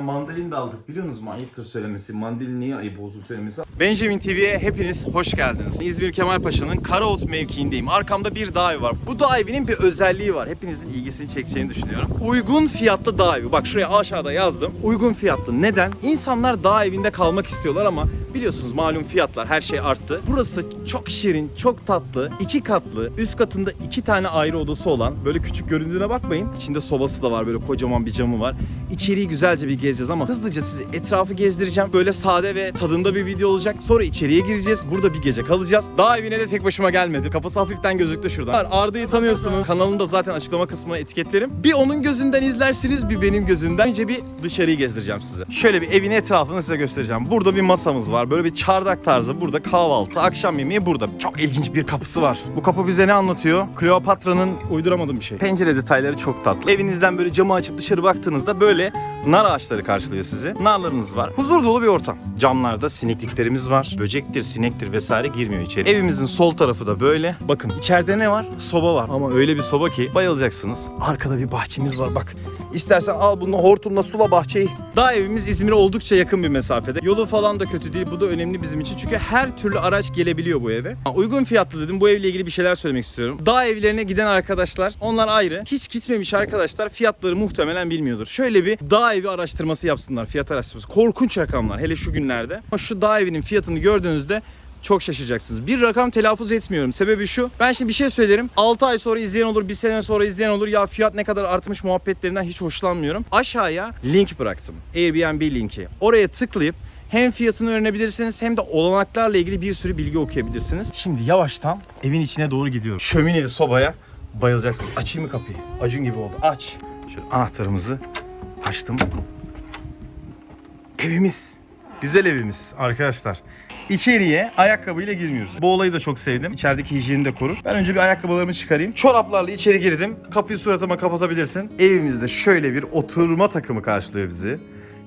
Mandalin de aldık biliyor musunuz? Ayıptır söylemesi. Mandalin niye ayıp olsun söylemesi? Benjamin TV'ye hepiniz hoş geldiniz. İzmir Kemalpaşa'nın Karaot mevkiindeyim. Arkamda bir dağ var. Bu dağ bir özelliği var. Hepinizin ilgisini çekeceğini düşünüyorum. Uygun fiyatlı dağ. Bak şuraya aşağıda yazdım. Uygun fiyatlı. Neden? İnsanlar dağ kalmak istiyorlar ama biliyorsunuz malum fiyatlar her şey arttı. Burası çok şirin, çok tatlı, iki katlı, üst katında iki tane ayrı odası olan böyle küçük göründüğüne bakmayın. İçinde sobası da var böyle kocaman bir camı var. İçeriği güzelce bir gezeceğiz ama hızlıca sizi etrafı gezdireceğim. Böyle sade ve tadında bir video olacak. Sonra içeriye gireceğiz. Burada bir gece kalacağız. Dağ evine de tek başıma gelmedim. Kafası hafiften gözüktü şuradan. Arda'yı tanıyorsunuz. Kanalını da zaten açıklama kısmına etiketlerim. Bir onun gözünden izlersiniz bir benim gözümden. Önce bir dışarıyı gezdireceğim size. Şöyle bir evin etrafını size göstereceğim. Burada bir masamız var. Böyle bir çardak tarzı. Burada kahvaltı, akşam yemeği burada. Çok ilginç bir kapısı var. Bu kapı bize ne anlatıyor? Kleopatra'nın uyduramadığım bir şey. Pencere detayları çok tatlı. Evinizden böyle camı açıp dışarı baktığınızda böyle nar ağaçları karşılıyor sizi. Narlarınız var. Huzur dolu bir ortam. Camlarda sinekliklerimiz var. Böcektir, sinektir vesaire girmiyor içeri. Evimizin sol tarafı da böyle. Bakın içeride ne var? Soba var. Ama öyle bir soba ki bayılacaksınız. Arkada bir bahçemiz var bak. İstersen al bunu hortumla sula bahçeyi. Dağ evimiz İzmir'e oldukça yakın bir mesafede. Yolu falan da kötü değil. Bu da önemli bizim için. Çünkü her türlü araç gelebiliyor bu eve. Uygun fiyatlı dedim. Bu evle ilgili bir şeyler söylemek istiyorum. Dağ evlerine giden arkadaşlar onlar ayrı. Hiç gitmemiş arkadaşlar fiyatları muhtemelen bilmiyordur. Şöyle bir dağ evi araştırması yapsınlar. Fiyat araştırması. Korkunç rakamlar hele şu günlerde. Ama şu dağ evinin fiyatını gördüğünüzde çok şaşıracaksınız. Bir rakam telaffuz etmiyorum. Sebebi şu. Ben şimdi bir şey söylerim. 6 ay sonra izleyen olur, 1 sene sonra izleyen olur. Ya fiyat ne kadar artmış muhabbetlerinden hiç hoşlanmıyorum. Aşağıya link bıraktım. Airbnb linki. Oraya tıklayıp hem fiyatını öğrenebilirsiniz hem de olanaklarla ilgili bir sürü bilgi okuyabilirsiniz. Şimdi yavaştan evin içine doğru gidiyorum. Şömineli sobaya bayılacaksınız. Açayım mı kapıyı? Acun gibi oldu. Aç. Şöyle anahtarımızı açtım. Evimiz. Güzel evimiz arkadaşlar. İçeriye ayakkabıyla girmiyoruz. Bu olayı da çok sevdim. İçerideki hijyeni de korur. Ben önce bir ayakkabılarımı çıkarayım. Çoraplarla içeri girdim. Kapıyı suratıma kapatabilirsin. Evimizde şöyle bir oturma takımı karşılıyor bizi.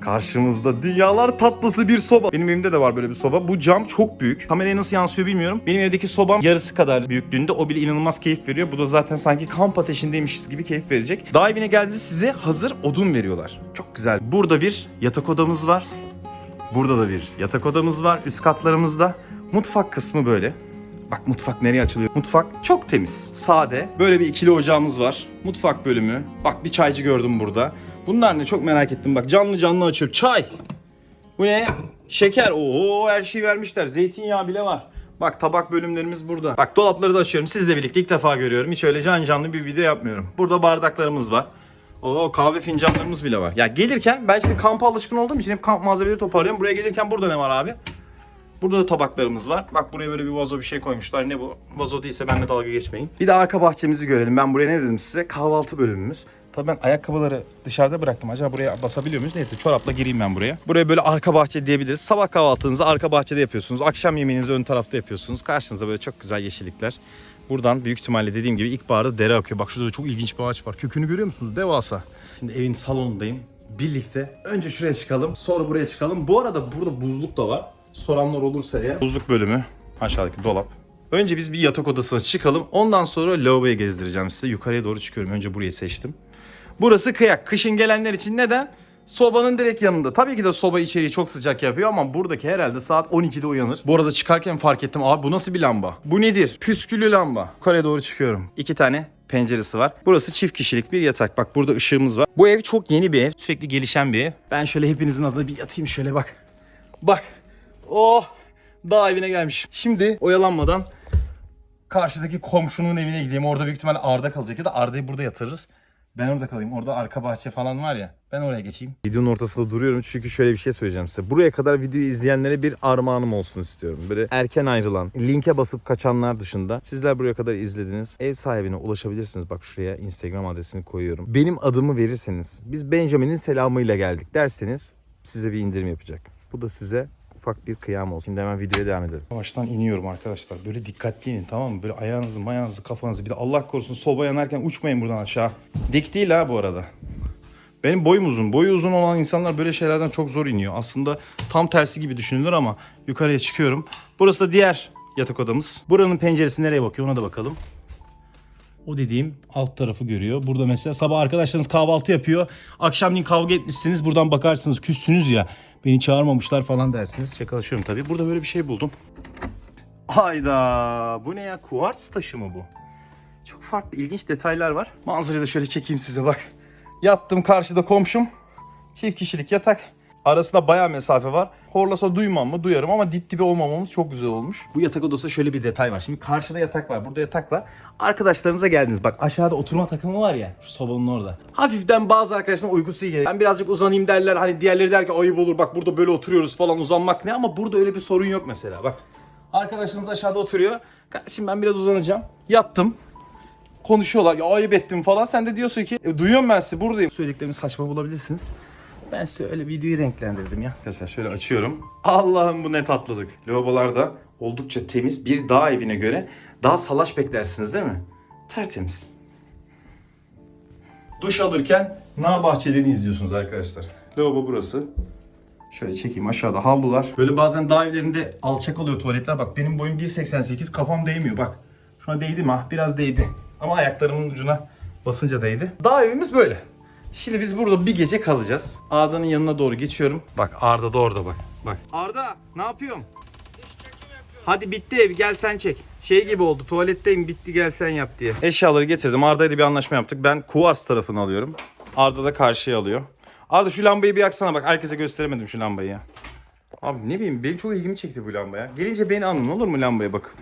Karşımızda dünyalar tatlısı bir soba. Benim evimde de var böyle bir soba. Bu cam çok büyük. Kameraya nasıl yansıyor bilmiyorum. Benim evdeki sobam yarısı kadar büyüklüğünde. O bile inanılmaz keyif veriyor. Bu da zaten sanki kamp ateşindeymişiz gibi keyif verecek. Dağ evine geldiğinizde size hazır odun veriyorlar. Çok güzel. Burada bir yatak odamız var. Burada da bir yatak odamız var üst katlarımızda. Mutfak kısmı böyle. Bak mutfak nereye açılıyor? Mutfak çok temiz, sade. Böyle bir ikili ocağımız var. Mutfak bölümü. Bak bir çaycı gördüm burada. Bunlar ne çok merak ettim. Bak canlı canlı açıyor. Çay. Bu ne? Şeker. Oo her şeyi vermişler. Zeytinyağı bile var. Bak tabak bölümlerimiz burada. Bak dolapları da açıyorum. Sizle birlikte ilk defa görüyorum. Hiç öyle can canlı bir video yapmıyorum. Burada bardaklarımız var. Oo kahve fincanlarımız bile var. Ya gelirken ben şimdi kampa alışkın olduğum için hep kamp malzemeleri toparlıyorum. Buraya gelirken burada ne var abi? Burada da tabaklarımız var. Bak buraya böyle bir vazo bir şey koymuşlar. Ne bu? Vazo değilse benimle dalga geçmeyin. Bir de arka bahçemizi görelim. Ben buraya ne dedim size? Kahvaltı bölümümüz. Tabii ben ayakkabıları dışarıda bıraktım. Acaba buraya basabiliyor muyuz? Neyse çorapla gireyim ben buraya. Buraya böyle arka bahçe diyebiliriz. Sabah kahvaltınızı arka bahçede yapıyorsunuz. Akşam yemeğinizi ön tarafta yapıyorsunuz. Karşınıza böyle çok güzel yeşillikler. Buradan büyük ihtimalle dediğim gibi ilkbaharda dere akıyor. Bak şurada çok ilginç bir ağaç var. Kökünü görüyor musunuz? Devasa. Şimdi evin salonundayım. Birlikte. Önce şuraya çıkalım. Sonra buraya çıkalım. Bu arada burada buzluk da var. Soranlar olursa eğer. Buzluk bölümü. Aşağıdaki dolap. Önce biz bir yatak odasına çıkalım. Ondan sonra lavaboya gezdireceğim size. Yukarıya doğru çıkıyorum. Önce burayı seçtim. Burası kıyak. Kışın gelenler için neden? Sobanın direkt yanında. Tabii ki de soba içeriği çok sıcak yapıyor ama buradaki herhalde saat 12'de uyanır. Bu arada çıkarken fark ettim. Abi bu nasıl bir lamba? Bu nedir? Püsküllü lamba. Yukarıya doğru çıkıyorum. İki tane penceresi var. Burası çift kişilik bir yatak. Bak burada ışığımız var. Bu ev çok yeni bir ev. Sürekli gelişen bir ev. Ben şöyle hepinizin adına bir yatayım şöyle bak. Bak. Oh. Dağ evine gelmiş. Şimdi oyalanmadan karşıdaki komşunun evine gideyim. Orada büyük ihtimalle Arda kalacak ya da Arda'yı burada yatırırız. Ben orada kalayım. Orada arka bahçe falan var ya. Ben oraya geçeyim. Videonun ortasında duruyorum çünkü şöyle bir şey söyleyeceğim size. Buraya kadar videoyu izleyenlere bir armağanım olsun istiyorum. Böyle erken ayrılan, linke basıp kaçanlar dışında sizler buraya kadar izlediniz. Ev sahibine ulaşabilirsiniz. Bak şuraya Instagram adresini koyuyorum. Benim adımı verirseniz, biz Benjamin'in selamıyla geldik derseniz size bir indirim yapacak. Bu da size ufak bir kıyam olsun. Şimdi hemen videoya devam edelim. Yavaştan iniyorum arkadaşlar. Böyle dikkatli inin tamam mı? Böyle ayağınızı, mayağınızı, kafanızı. Bir de Allah korusun soba yanarken uçmayın buradan aşağı. Dik değil ha bu arada. Benim boyum uzun. Boyu uzun olan insanlar böyle şeylerden çok zor iniyor. Aslında tam tersi gibi düşünülür ama yukarıya çıkıyorum. Burası da diğer yatak odamız. Buranın penceresi nereye bakıyor ona da bakalım. O dediğim alt tarafı görüyor. Burada mesela sabah arkadaşlarınız kahvaltı yapıyor. Akşamleyin kavga etmişsiniz. Buradan bakarsınız küssünüz ya. Beni çağırmamışlar falan dersiniz. Şakalaşıyorum tabii. Burada böyle bir şey buldum. Hayda. Bu ne ya? Kuartz taşı mı bu? Çok farklı ilginç detaylar var. Manzarayı da şöyle çekeyim size bak. Yattım karşıda komşum. Çift kişilik yatak. Arasında bayağı mesafe var. Horlasa duymam mı? Duyarım ama dip dibe olmamamız çok güzel olmuş. Bu yatak odası şöyle bir detay var. Şimdi karşıda yatak var, burada yatak var. Arkadaşlarınıza geldiniz. Bak aşağıda oturma takımı var ya, şu sobanın orada. Hafiften bazı arkadaşların uykusu gelir. Ben birazcık uzanayım derler. Hani diğerleri der ki ayıp olur bak burada böyle oturuyoruz falan uzanmak ne? Ama burada öyle bir sorun yok mesela. Bak arkadaşınız aşağıda oturuyor. Kardeşim ben biraz uzanacağım. Yattım konuşuyorlar ya ayıp ettim falan. Sen de diyorsun ki e, duyuyorum ben sizi buradayım. Söylediklerimi saçma bulabilirsiniz. Ben size öyle videoyu renklendirdim ya. Arkadaşlar şöyle açıyorum. Allah'ım bu ne tatlılık. Lavabolar da oldukça temiz. Bir dağ evine göre daha salaş beklersiniz değil mi? Tertemiz. Duş alırken nar bahçelerini izliyorsunuz arkadaşlar. Lavabo burası. Şöyle çekeyim aşağıda havlular. Böyle bazen dağ evlerinde alçak oluyor tuvaletler. Bak benim boyum 1.88 kafam değmiyor bak. Şu an değdi mi? ha? Biraz değdi. Ama ayaklarımın ucuna basınca değdi. Dağ evimiz böyle. Şimdi biz burada bir gece kalacağız. Arda'nın yanına doğru geçiyorum. Bak Arda da orada bak. Bak. Arda ne yapıyorsun? Hadi bitti ev gel sen çek. Şey gibi oldu tuvaletteyim bitti gel sen yap diye. Eşyaları getirdim. Arda'yla bir anlaşma yaptık. Ben Kuvars tarafını alıyorum. Arda da karşıya alıyor. Arda şu lambayı bir yaksana bak. Herkese gösteremedim şu lambayı ya. Abi ne bileyim benim çok ilgimi çekti bu lamba ya. Gelince beni anın olur mu lambaya bak.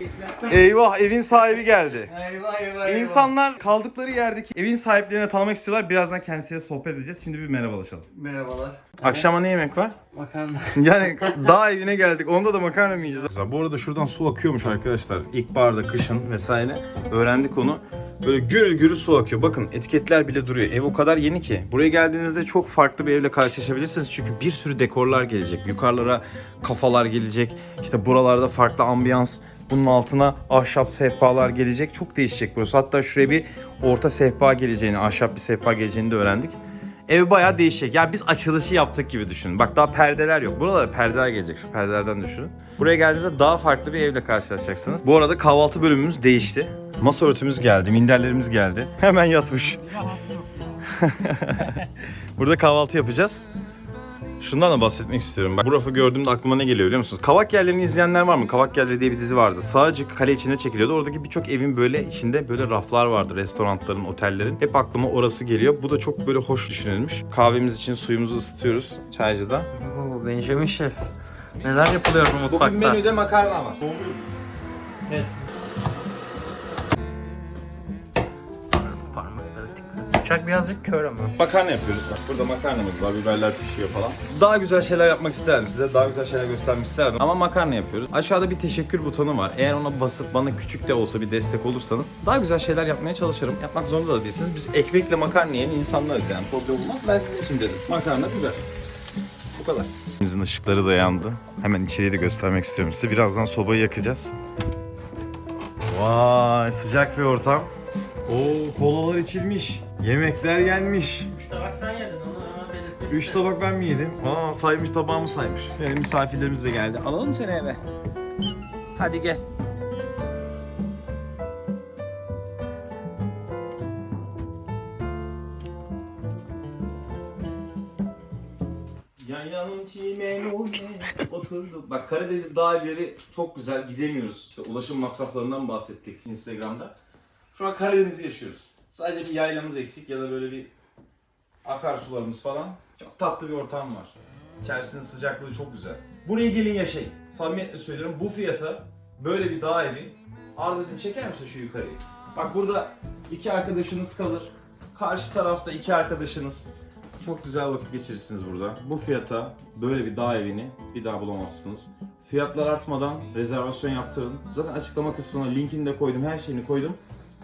Eyvah evin sahibi geldi. Eyvah eyvah eyvah. İnsanlar kaldıkları yerdeki evin sahiplerini tanımak istiyorlar. Birazdan kendisiyle sohbet edeceğiz. Şimdi bir merhabalaşalım. Merhabalar. Akşama ne yemek var? Makarna. Yani dağ evine geldik. Onda da makarna mı yiyeceğiz? Bu arada şuradan su akıyormuş arkadaşlar. İlkbaharda, kışın vesaire. Öğrendik onu. Böyle gürül gürül su akıyor. Bakın etiketler bile duruyor. Ev o kadar yeni ki. Buraya geldiğinizde çok farklı bir evle karşılaşabilirsiniz. Çünkü bir sürü dekorlar gelecek. Yukarılara kafalar gelecek. İşte buralarda farklı ambiyans. Bunun altına ahşap sehpalar gelecek. Çok değişecek burası. Hatta şuraya bir orta sehpa geleceğini, ahşap bir sehpa geleceğini de öğrendik. Ev bayağı değişecek. Ya biz açılışı yaptık gibi düşünün. Bak daha perdeler yok. Buralara perdeler gelecek. Şu perdelerden düşünün. Buraya geldiğinizde daha farklı bir evle karşılaşacaksınız. Bu arada kahvaltı bölümümüz değişti. Masa örtümüz geldi, minderlerimiz geldi. Hemen yatmış. Burada kahvaltı yapacağız. Şundan da bahsetmek istiyorum. Bak bu rafı gördüğümde aklıma ne geliyor biliyor musunuz? Kavak Yerlerini izleyenler var mı? Kavak Yerleri diye bir dizi vardı. Sağcık kale içinde çekiliyordu. Oradaki birçok evin böyle içinde böyle raflar vardı. Restoranların, otellerin. Hep aklıma orası geliyor. Bu da çok böyle hoş düşünülmüş. Kahvemiz için suyumuzu ısıtıyoruz çaycıda. Oo, Benjamin Şef. Neler yapılıyor bu mutfakta? makarna var. Evet. Bıçak birazcık kör ama. Makarna yapıyoruz bak. Burada makarnamız var, biberler pişiyor falan. Daha güzel şeyler yapmak isterdim size. Daha güzel şeyler göstermek isterdim. Ama makarna yapıyoruz. Aşağıda bir teşekkür butonu var. Eğer ona basıp bana küçük de olsa bir destek olursanız daha güzel şeyler yapmaya çalışırım. Yapmak zorunda da değilsiniz. Biz ekmekle makarna yiyen insanlarız yani. Problem olmaz. Ben sizin için dedim. Makarna, biber. Bu kadar. Bizim ışıkları da yandı. Hemen içeriği de göstermek istiyorum size. Birazdan sobayı yakacağız. Vay sıcak bir ortam. Oo kolalar içilmiş. Yemekler gelmiş. Üç tabak sen yedin onu belirtmek Üç tabak ben mi yedim? Aa saymış tabağımı saymış. Benim misafirlerimiz de geldi. Alalım seni eve. Hadi gel. Yayanın çimenine oturduk. Bak Karadeniz dağ evleri çok güzel gidemiyoruz. İşte ulaşım masraflarından bahsettik Instagram'da. Şu an Karadeniz'i yaşıyoruz. Sadece bir yaylamız eksik ya da böyle bir akarsularımız falan. Çok tatlı bir ortam var. İçerisinin sıcaklığı çok güzel. Buraya gelin yaşayın. Samimiyetle söylüyorum bu fiyata böyle bir dağ evi. Ardacığım çeker misin şu yukarıyı? Bak burada iki arkadaşınız kalır. Karşı tarafta iki arkadaşınız. Çok güzel vakit geçirirsiniz burada. Bu fiyata böyle bir dağ evini bir daha bulamazsınız. Fiyatlar artmadan rezervasyon yaptırın. Zaten açıklama kısmına linkini de koydum, her şeyini koydum.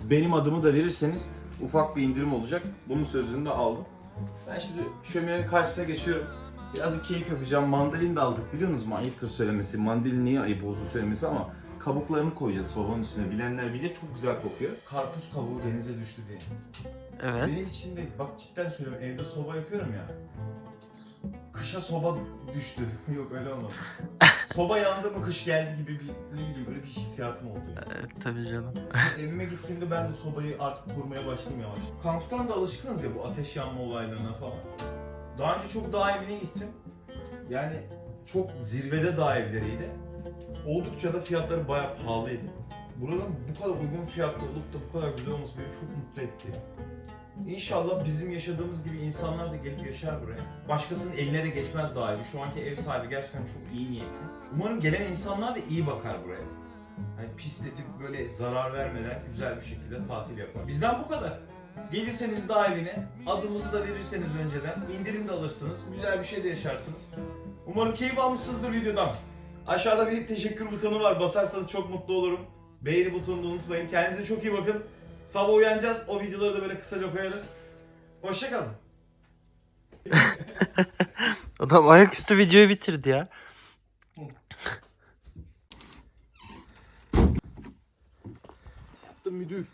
Benim adımı da verirseniz ufak bir indirim olacak. Bunun sözünü de aldım. Ben şimdi şöminenin karşısına geçiyorum. Birazcık keyif yapacağım. Mandalin de aldık biliyor musunuz? Ayıptır söylemesi. Mandalin niye ayıp olsun söylemesi ama kabuklarını koyacağız sobanın üstüne. Bilenler bilir çok güzel kokuyor. Karpuz kabuğu denize düştü diye. Evet. Benim için de bak cidden söylüyorum evde soba yakıyorum ya. Kışa soba düştü. Yok öyle olmadı. soba yandı mı kış geldi gibi bir ne bileyim böyle bir hissiyatım oldu. Yani. Evet tabii canım. Evime gittiğimde ben de sobayı artık kurmaya başladım yavaş. Kamptan da alışkınız ya bu ateş yanma olaylarına falan. Daha önce çok dağ evine gittim. Yani çok zirvede dağ evleriydi. Oldukça da fiyatları bayağı pahalıydı. Buranın bu kadar uygun fiyatlı olup da bu kadar güzel olması beni çok mutlu etti. İnşallah bizim yaşadığımız gibi insanlar da gelip yaşar buraya. Başkasının eline de geçmez dağ evi. Şu anki ev sahibi gerçekten çok iyi niyetli. Umarım gelen insanlar da iyi bakar buraya. Hani pisletip böyle zarar vermeden güzel bir şekilde tatil yapar. Bizden bu kadar. Gelirseniz dağ evine, adımızı da verirseniz önceden, indirim de alırsınız, güzel bir şey de yaşarsınız. Umarım keyif almışsınızdır videodan. Aşağıda bir teşekkür butonu var, basarsanız çok mutlu olurum. Beğeni butonunu unutmayın. Kendinize çok iyi bakın. Sabah uyanacağız, o videoları da böyle kısaca koyarız. Hoşçakalın. Adam ayaküstü videoyu bitirdi ya. Müdür.